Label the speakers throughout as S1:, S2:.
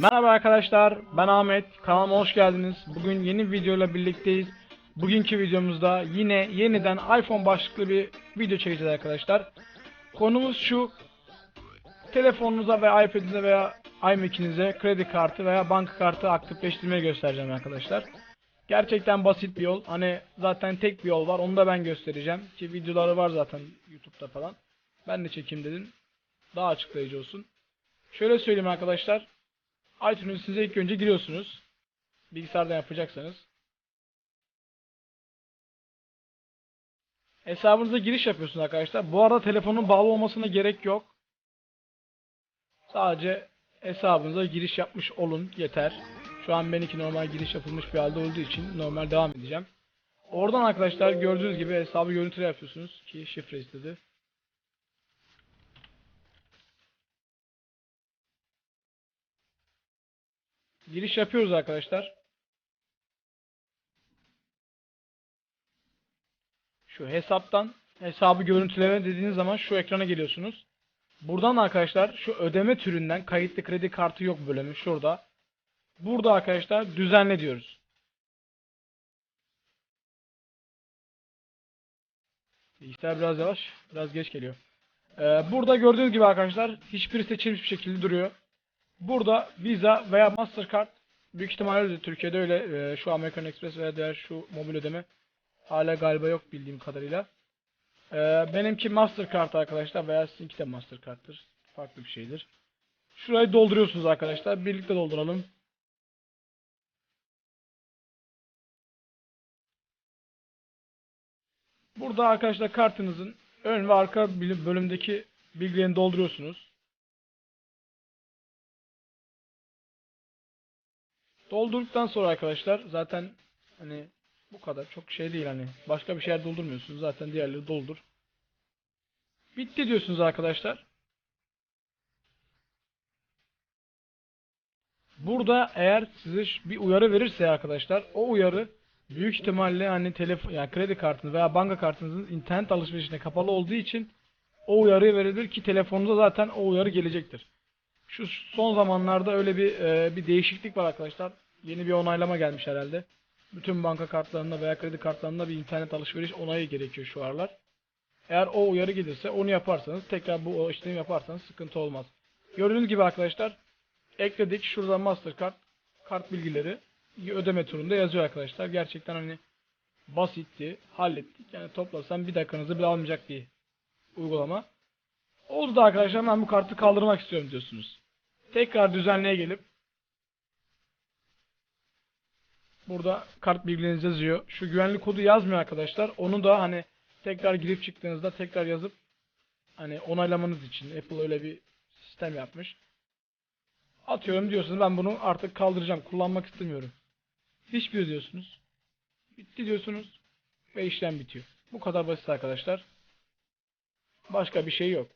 S1: Merhaba arkadaşlar, ben Ahmet. Kanalıma hoş geldiniz. Bugün yeni videoyla birlikteyiz. Bugünkü videomuzda yine yeniden iPhone başlıklı bir video çekeceğiz arkadaşlar. Konumuz şu. Telefonunuza veya iPad'inize veya iMac'inize kredi kartı veya banka kartı aktifleştirmeyi göstereceğim arkadaşlar. Gerçekten basit bir yol. Hani zaten tek bir yol var. Onu da ben göstereceğim. Ki videoları var zaten YouTube'da falan. Ben de çekeyim dedim. Daha açıklayıcı olsun. Şöyle söyleyeyim arkadaşlar. iTunes'inize ilk önce giriyorsunuz. Bilgisayardan yapacaksanız. Hesabınıza giriş yapıyorsunuz arkadaşlar. Bu arada telefonun bağlı olmasına gerek yok. Sadece hesabınıza giriş yapmış olun yeter. Şu an benimki normal giriş yapılmış bir halde olduğu için normal devam edeceğim. Oradan arkadaşlar gördüğünüz gibi hesabı görüntüle yapıyorsunuz ki şifre istedi. Giriş yapıyoruz arkadaşlar. Şu hesaptan hesabı görüntüleme dediğiniz zaman şu ekrana geliyorsunuz. Buradan arkadaşlar şu ödeme türünden kayıtlı kredi kartı yok bölümü şurada. Burada arkadaşlar düzenle diyoruz. Bilgisayar biraz yavaş, biraz geç geliyor. Ee, burada gördüğünüz gibi arkadaşlar hiçbiri seçilmiş bir şekilde duruyor. Burada Visa veya Mastercard büyük ihtimalle de Türkiye'de öyle e, şu American Express veya diğer şu mobil ödeme hala galiba yok bildiğim kadarıyla. E, benimki Mastercard arkadaşlar veya sizinki de Mastercard'tır. Farklı bir şeydir. Şurayı dolduruyorsunuz arkadaşlar. Birlikte dolduralım. Burada arkadaşlar kartınızın ön ve arka bölümdeki bilgilerini dolduruyorsunuz. Doldurduktan sonra arkadaşlar zaten hani bu kadar çok şey değil hani başka bir şeyler doldurmuyorsunuz zaten diğerleri doldur. Bitti diyorsunuz arkadaşlar. Burada eğer size bir uyarı verirse arkadaşlar o uyarı büyük ihtimalle hani telefon yani kredi kartınız veya banka kartınızın internet alışverişine kapalı olduğu için o uyarı verilir ki telefonunuza zaten o uyarı gelecektir. Şu son zamanlarda öyle bir e, bir değişiklik var arkadaşlar. Yeni bir onaylama gelmiş herhalde. Bütün banka kartlarında veya kredi kartlarında bir internet alışveriş onayı gerekiyor şu aralar. Eğer o uyarı gelirse onu yaparsanız tekrar bu işlemi yaparsanız sıkıntı olmaz. Gördüğünüz gibi arkadaşlar ekledik. Şurada Mastercard kart bilgileri ödeme turunda yazıyor arkadaşlar. Gerçekten hani basitti, hallettik. Yani toplasam bir dakikanızı bile almayacak bir uygulama. Oldu da arkadaşlar ben bu kartı kaldırmak istiyorum diyorsunuz. Tekrar düzenleye gelip burada kart bilgileriniz yazıyor. Şu güvenlik kodu yazmıyor arkadaşlar. Onu da hani tekrar girip çıktığınızda tekrar yazıp hani onaylamanız için Apple öyle bir sistem yapmış. Atıyorum diyorsunuz ben bunu artık kaldıracağım. Kullanmak istemiyorum. Hiçbir diyorsunuz. Bitti diyorsunuz ve işlem bitiyor. Bu kadar basit arkadaşlar. Başka bir şey yok.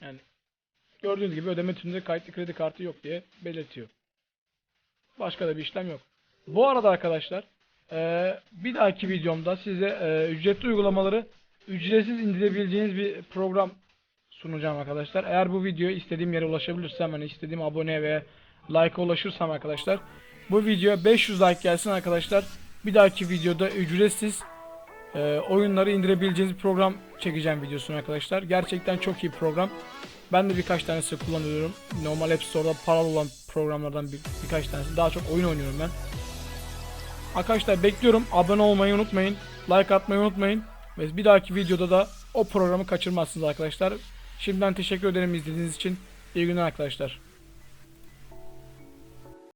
S1: Yani gördüğünüz gibi ödeme türünde kayıtlı kredi kartı yok diye belirtiyor. Başka da bir işlem yok. Bu arada arkadaşlar eee, bir dahaki videomda size eee, ücretli uygulamaları ücretsiz indirebileceğiniz bir program sunacağım arkadaşlar. Eğer bu videoya istediğim yere ulaşabilirsem hani istediğim abone ve like'a ulaşırsam arkadaşlar bu videoya 500 like gelsin arkadaşlar. Bir dahaki videoda ücretsiz e, oyunları indirebileceğiniz bir program çekeceğim videosunu arkadaşlar. Gerçekten çok iyi program. Ben de birkaç tanesi kullanıyorum. Normal App Store'da paralı olan programlardan bir, birkaç tanesi. Daha çok oyun oynuyorum ben. Arkadaşlar bekliyorum. Abone olmayı unutmayın. Like atmayı unutmayın. Ve bir dahaki videoda da o programı kaçırmazsınız arkadaşlar. Şimdiden teşekkür ederim izlediğiniz için. İyi günler arkadaşlar.